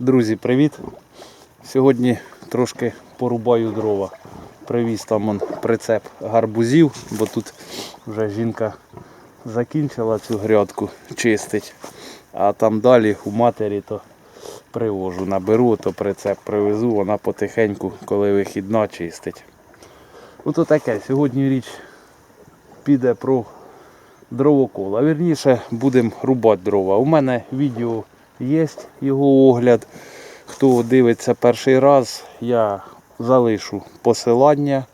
Друзі, привіт! Сьогодні трошки порубаю дрова. Привіз там он прицеп гарбузів, бо тут вже жінка закінчила цю грядку чистить. А там далі у матері то привожу, наберу, то прицеп привезу, вона потихеньку, коли вихідна, чистить. Ну таке, сьогодні річ піде про дровокол. А вірніше будемо рубати дрова. У мене відео є, його огляд. Хто дивиться перший раз, я залишу посилання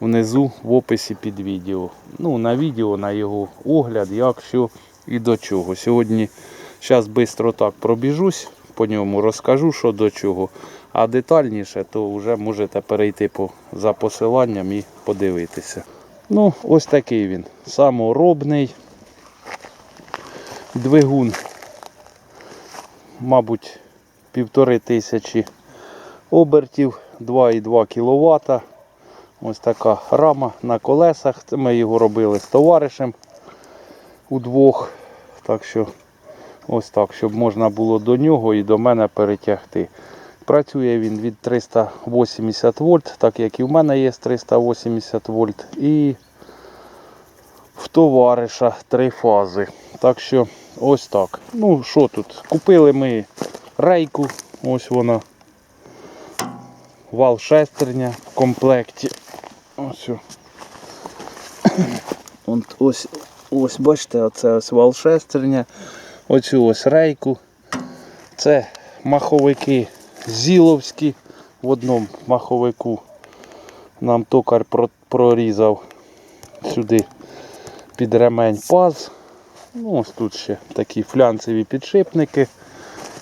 внизу в описі під відео. Ну, на відео, на його огляд, як, що і до чого. Сьогодні зараз швидко так пробіжусь, по ньому розкажу, що до чого. А детальніше, то вже можете перейти по, за посиланням і подивитися. Ну, ось такий він. Саморобний двигун, мабуть, півтори тисячі обертів, 2,2 кВт. Ось така рама на колесах. Ми його робили з товаришем удвох. Так що ось так, щоб можна було до нього і до мене перетягти. Працює він від 380 вольт, так як і в мене є 380 вольт. І в товариша три фази. Так що ось так. Ну що тут? Купили ми рейку, ось вона. Вал шестерня в комплекті. Ось. Ось, ось бачите, оце ось вал шестерня. Оцю ось рейку. Це маховики зіловські. В одному маховику нам токар прорізав сюди під ремень паз. Ну, ось тут ще такі флянцеві підшипники.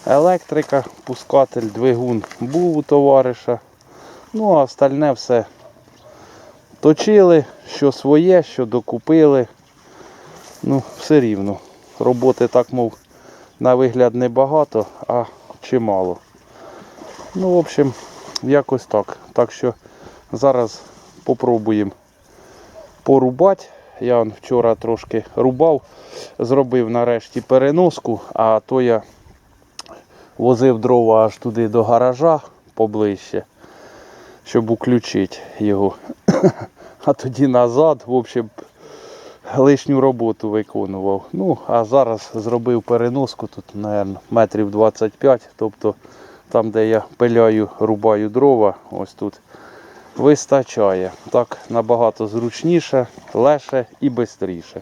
Електрика, пускатель, двигун був у товариша. Ну, а остальне все точили, що своє, що докупили. Ну, все рівно. Роботи так, мов, на вигляд небагато, а чимало. Ну, в общем, якось так. Так що зараз попробуємо порубати. Я вчора трошки рубав, зробив нарешті переноску, а то я возив дрова аж туди до гаража поближче, щоб уключити його. А тоді назад, в общем, лишню роботу виконував. Ну, а зараз зробив переноску тут, мабуть, метрів 25, тобто там, де я пиляю, рубаю дрова, ось тут вистачає. Так набагато зручніше, легше і швидше.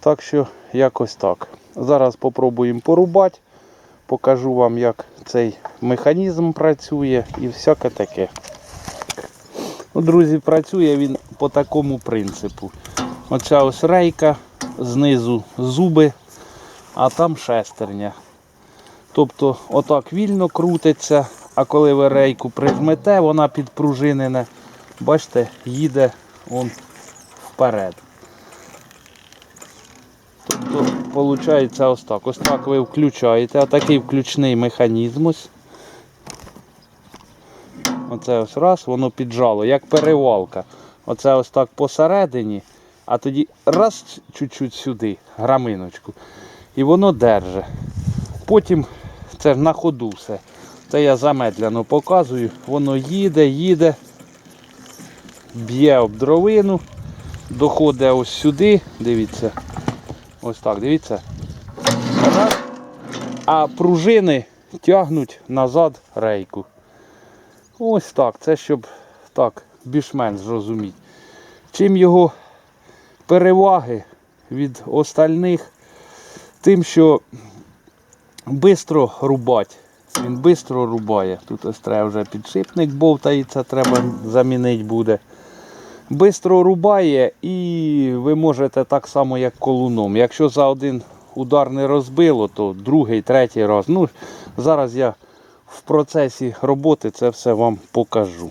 Так що якось так. Зараз попробуємо порубати, покажу вам, як цей механізм працює і всяке таке. Ну, друзі, працює він по такому принципу. Оця ось рейка, знизу зуби, а там шестерня. Тобто отак вільно крутиться, а коли ви рейку прижмете, вона підпружинена, бачите, їде он вперед. Тобто, виходить ось так. Ось так ви включаєте, а такий включний механізм. Оце ось раз, воно піджало, як перевалка. Оце ось так посередині, а тоді раз чуть-чуть сюди, граминочку. І воно держить. Потім це ж на ходу все. Це я замедляно показую. Воно їде, їде, б'є об дровину, доходить ось сюди, дивіться. Ось так, дивіться. А пружини тягнуть назад рейку. Ось так. Це щоб так, більш-менш зрозуміти. Чим його переваги від остальних, тим, що швидко рубати. Він швидко рубає. Тут ось треба вже підшипник бовтається, треба замінити буде. Бистро рубає і ви можете так само, як колуном. Якщо за один удар не розбило, то другий, третій раз. Ну, зараз я в процесі роботи це все вам покажу.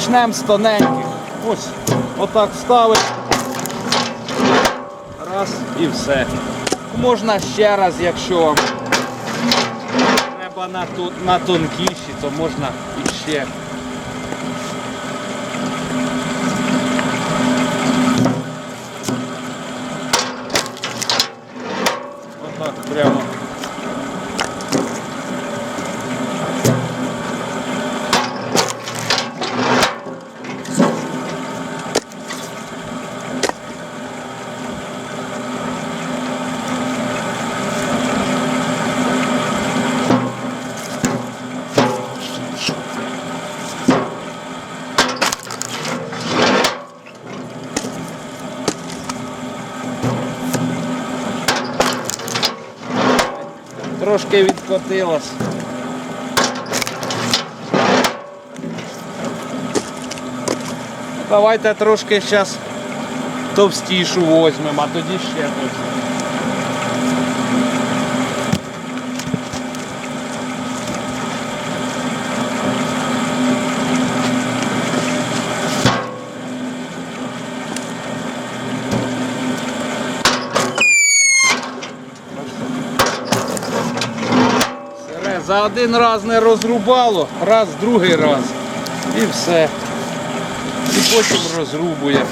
Почнемо з тоненьких. Ось, отак ставить. Раз і все. Можна ще раз, якщо треба на тонкіші, то можна іще. Отак прямо. Трошки. Давайте трошки зараз товстішу візьмемо, а тоді ще товстішу. За один раз не розрубало, раз, другий раз. І все. І потім розрубує.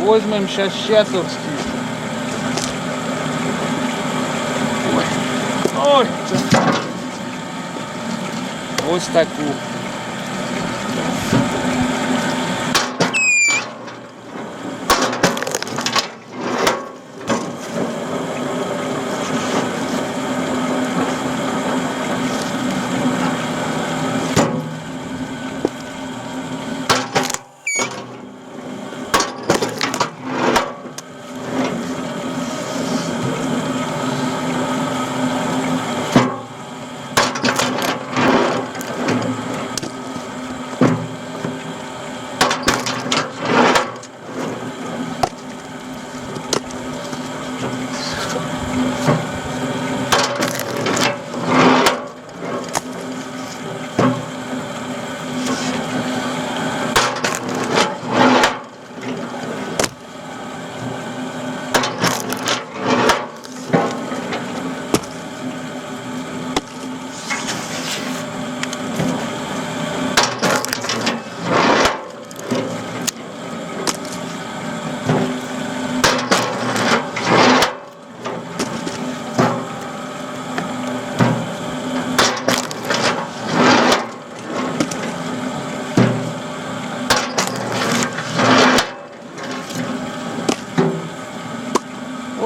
Возьмем сейчас щетовский. Ой. Ой. Ось таку.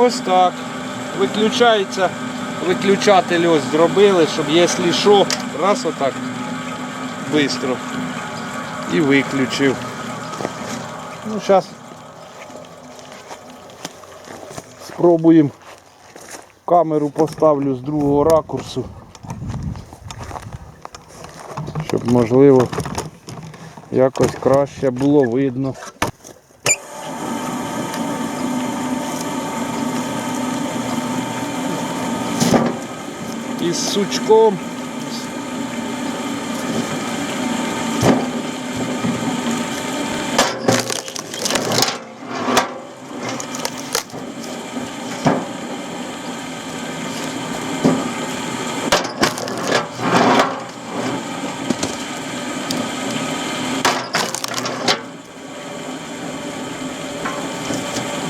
Ось так. Виключається. Виключатель ось зробили, щоб якщо що, раз отак швидко. І виключив. Ну зараз спробуємо камеру поставлю з другого ракурсу. Щоб можливо якось краще було видно. Із сучком.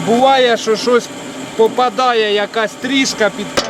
Буває, що щось попадає, якась тріска під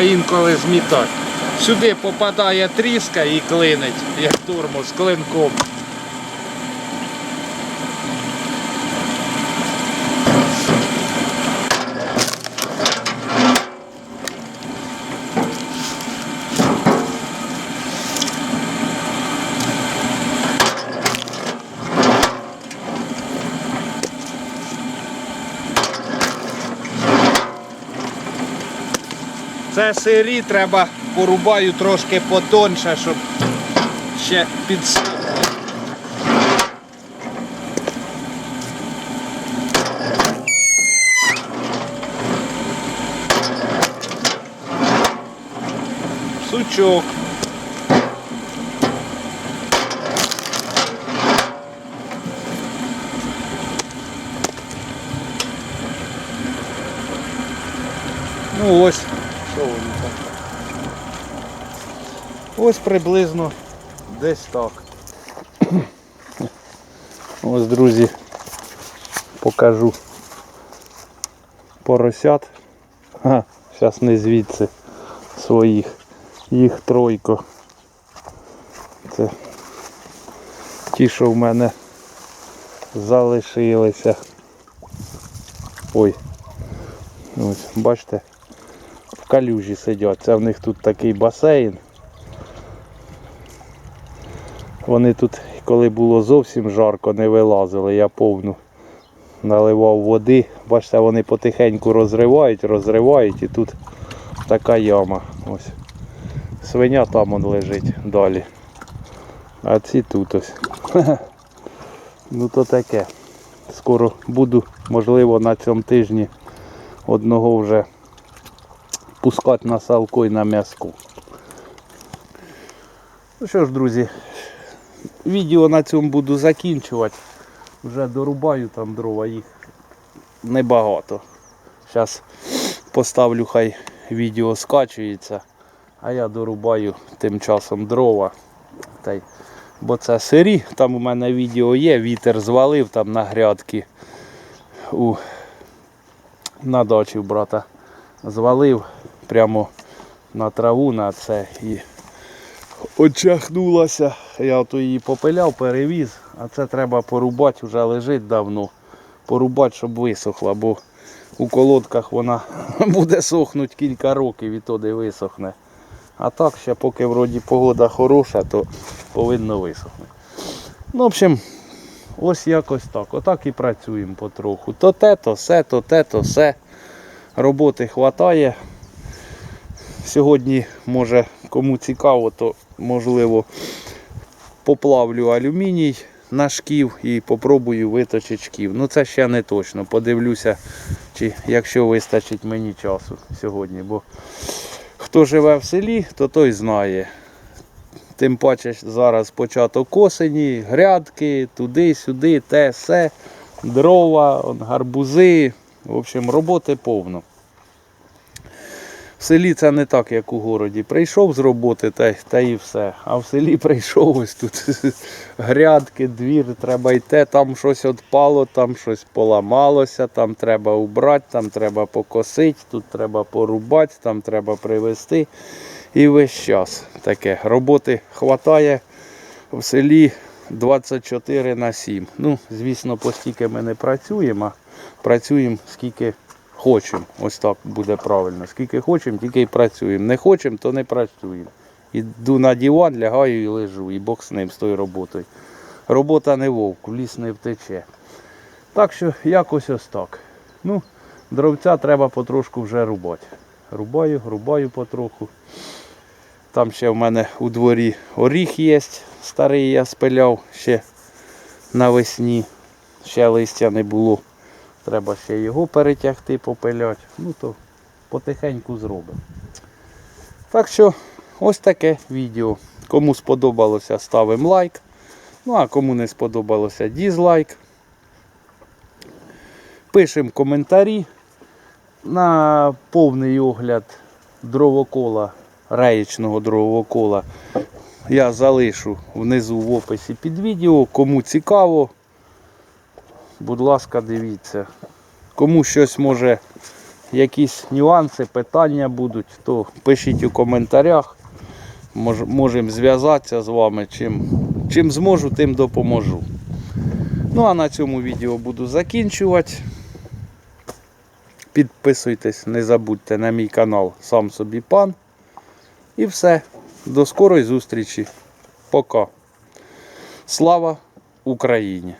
треба інколи змітати. Сюди попадає тріска і клинить, як тормоз, клинком. Сирі треба порубаю трошки потонше, щоб ще підсохло. Сучок. Ну ось. Ось приблизно десь так. Ось, друзі, покажу поросят. Ага, зараз не звідси своїх. Їх тройко. Це ті, що в мене залишилися. Ой. Ось, бачите, калюжі сидять. Це в них тут такий басейн. Вони тут, коли було зовсім жарко, не вилазили, я повну наливав води. Бачите, вони потихеньку розривають, розривають і тут така яма. Ось. Свиня там он лежить далі. А ці тут ось. Ну то таке. Скоро буду, можливо, на цьому тижні одного вже пускати на салко і на м'язку. Ну що ж, друзі, відео на цьому буду закінчувати. Вже дорубаю там дрова, їх небагато. Зараз поставлю, хай відео скачується, а я дорубаю тим часом дрова. Та й- Бо це сирі, там у мене відео є, вітер звалив там на грядки у, на дачі брата. Звалив прямо на траву на це і очахнулася. Я ото її попиляв, перевіз, а це треба порубати, вже лежить давно. Порубати, щоб висохла, бо у колодках вона буде сохнути кілька років і тоді висохне. А так ще поки вроді погода хороша, то повинно висохнути. Ну, в общем, ось якось так. Отак і працюємо потроху. То те, то се, то те, то се. Роботи вистачає. Сьогодні, може, кому цікаво, то можливо поплавлю алюміній на шків і попробую виточити шків. Ну це ще не точно. Подивлюся, чи якщо вистачить мені часу сьогодні. Бо хто живе в селі, то той знає. Тим паче зараз початок осені, грядки, туди-сюди, те, все, дрова, гарбузи. В общем, роботи повно. В селі це не так, як у городі. Прийшов з роботи та, та і все. А в селі прийшов ось тут грядки, двір, треба йти, там щось відпало, там щось поламалося, там треба убрати, там треба покосити, тут треба порубати, там треба привезти. І весь час таке. Роботи хватає в селі 24 на 7. Ну, звісно, постільки ми не працюємо, а працюємо скільки хочемо. Ось так буде правильно. Скільки хочемо, тільки й працюємо. Не хочемо, то не працюємо. Іду на диван, лягаю і лежу, і Бог з ним з тою роботою. Робота не вовк, в ліс не втече. Так що якось ось так. Ну, дровця треба потрошку вже рубати. Рубаю, рубаю потроху. Там ще в мене у дворі оріх є, старий я спиляв ще навесні. Ще листя не було. Треба ще його перетягти, попиляти. Ну то потихеньку зробимо. Так що ось таке відео. Кому сподобалося, ставимо лайк. Ну а кому не сподобалося, дізлайк. Пишемо коментарі на повний огляд дровокола, реєчного дровокола. Я залишу внизу в описі під відео. Кому цікаво, будь ласка, дивіться. Кому щось може якісь нюанси, питання будуть, то пишіть у коментарях. Мож, можемо зв'язатися з вами. Чим, чим зможу, тим допоможу. Ну а на цьому відео буду закінчувати. Підписуйтесь, не забудьте на мій канал Сам собі пан. І все. До скорої зустрічі. Пока. Слава Україні!